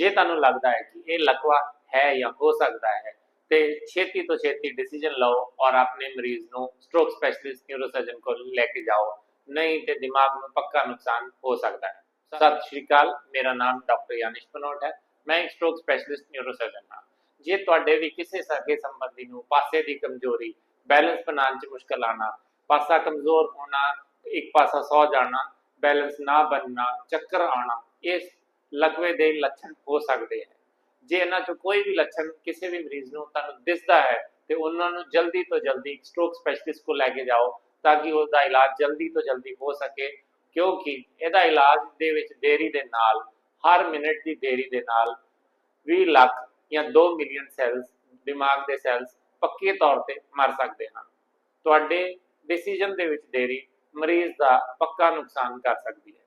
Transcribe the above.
ਜੇ ਤੁਹਾਨੂੰ ਲੱਗਦਾ ਹੈ ਕਿ ਇਹ ਲਕਵਾ ਹੈ ਜਾਂ ਹੋ ਸਕਦਾ ਹੈ, ਤੇ ਛੇਤੀ ਤੋਂ ਛੇਤੀ ਡਿਸੀਜਨ ਲਓ ਔਰ ਆਪਣੇ ਮਰੀਜ਼ ਨੂੰ ਸਟ੍ਰੋਕ ਸਪੈਸ਼ਲਿਸਟ ਨਿਊਰੋਸਰਜਨ ਕੋਲ ਲੈ ਕੇ ਜਾਓ। ਨਹੀਂ ਤੇ ਦਿਮਾਗ ਨੂੰ ਪੱਕਾ ਨੁਕਸਾਨ ਹੋ ਸਕਦਾ ਹੈ। ਸਤਿ ਸ਼੍ਰੀ ਅਕਾਲ, ਮੇਰਾ ਨਾਮ ਡਾਕਟਰ ਯਾਨਿਸ਼ ਪਨੋਟ ਹੈ। ਮੈਂ ਇੱਕ ਸਟ੍ਰੋਕ ਸਪੈਸ਼ਲਿਸਟ ਨਿਊਰੋਸਰਜਨ ਹਾਂ। ਜੇ ਤੁਹਾਡੇ ਵੀ ਕਿਸੇ ਸਕੇ ਸੰਬੰਧੀ ਨੂੰ ਪਾਸੇ ਦੀ ਕਮਜ਼ੋਰੀ ਬੈਲੈਂਸ ਬਣਾਉਣ 'ਚ ਮੁਸ਼ਕਲ ਆਣਾ ਪਾਸਾ ਕਮਜ਼ੋਰ ਹੋਣਾ, ਇੱਕ ਪਾਸਾ ਸੌ ਜਾਣਾ ਬੈਲੈਂਸ ਨਾ ਬਣਨਾ, ਚੱਕਰ ਆਣਾ ਇਸ ਲਕਵੇ ਦੇ ਲੱਛਣ ਹੋ ਸਕਦੇ ਹਨ ਜੇ ਇਹਨਾਂ ਚੋਂ ਕੋਈ ਵੀ ਲੱਛਣ ਕਿਸੇ ਵੀ ਮਰੀਜ਼ ਨੂੰ ਤੁਹਾਨੂੰ ਦਿਸਦਾ ਹੈ, ਤੇ ਉਹਨਾਂ ਨੂੰ ਜਲਦੀ ਤੋਂ ਜਲਦੀ ਸਟ੍ਰੋਕ ਸਪੈਸ਼ਲਿਸਟ ਕੋਲ ਲੈ ਕੇ ਜਾਓ, ਤਾਂ ਕਿ ਉਸ ਦਾ ਇਲਾਜ ਜਲਦੀ ਤੋਂ ਜਲਦੀ ਹੋ ਸਕੇ, ਕਿਉਂਕਿ ਇਹਦਾ ਇਲਾਜ ਦੇ ਵਿੱਚ ਦੇਰੀ ਦੇ ਨਾਲ, ਹਰ ਮਿੰਟ ਦੀ ਦੇਰੀ ਦੇ ਨਾਲ 20 ਲੱਖ ਜਾਂ 2 ਮਿਲੀਅਨ ਸੈਲਸ, ਦਿਮਾਗ ਦੇ ਸੈਲਸ ਪੱਕੇ ਤੌਰ ਤੇ ਮਰ ਸਕਦੇ ਹਨ। ਤੁਹਾਡੇ ਡਿਸੀਜਨ ਦੇ ਵਿੱਚ ਦੇਰੀ ਮਰੀਜ਼ ਦਾ ਪੱਕਾ ਨੁਕਸਾਨ ਕਰ ਸਕਦੀ ਹੈ।